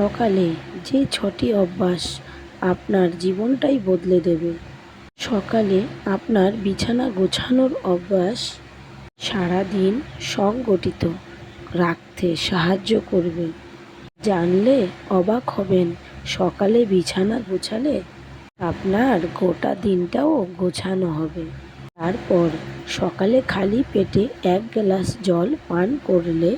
সকালে যে ছটি অভ্যাস আপনার জীবনটাই বদলে দেবে। সকালে আপনার বিছানা গোছানোর অভ্যাস সারাদিন সংগঠিত রাখতে সাহায্য করবে। জানলে অবাক হবেন, সকালে বিছানা গোছালে আপনার গোটা দিনটাও গোছানো হবে। তারপর সকালে খালি পেটে এক গ্লাস জল পান করলে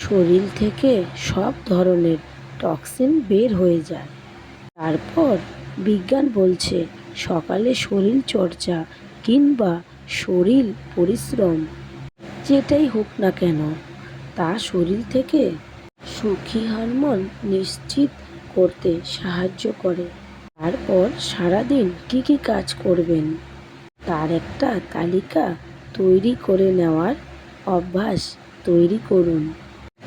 শরীর থেকে সব ধরনের টক্সিন বের হয়ে যায়। তারপর বিজ্ঞান বলছে, সকালে শরীর চর্চা কিংবা শরীর পরিশ্রম, যেটাই হোক না কেন, তা শরীর থেকে সুখী হরমোন নিশ্চিত করতে সাহায্য করে। তারপর সারাদিন কি কি কাজ করবেন? তার একটা তালিকা তৈরি করে নেওয়ার অভ্যাস তৈরি করুন।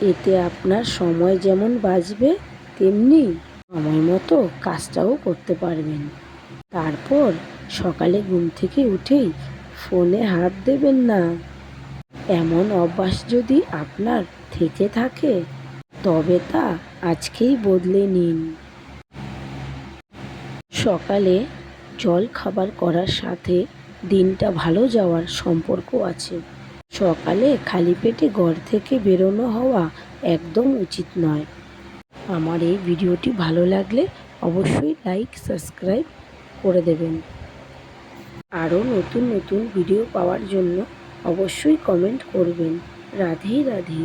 এতে আপনার সময় যেমন বাঁচবে তেমনি সময় মতো কাজটাও করতে পারবেন। তারপর সকালে ঘুম থেকে উঠেই ফোনে হাত দেবেন না। এমন অভ্যাস যদি আপনার থেকে থাকে, তবে তা আজকেই বদলে নিন। সকালে জল খাবার করার সাথে দিনটা ভালো যাওয়ার সম্পর্ক আছে। সকালে খালি পেটে ঘর থেকে বেরোনো হওয়া একদম উচিত নয়। আমার এই ভিডিওটি ভালো লাগলে অবশ্যই লাইক সাবস্ক্রাইব করে দেবেন। আরও নতুন নতুন ভিডিও পাওয়ার জন্য অবশ্যই কমেন্ট করবেন। রাধে রাধে।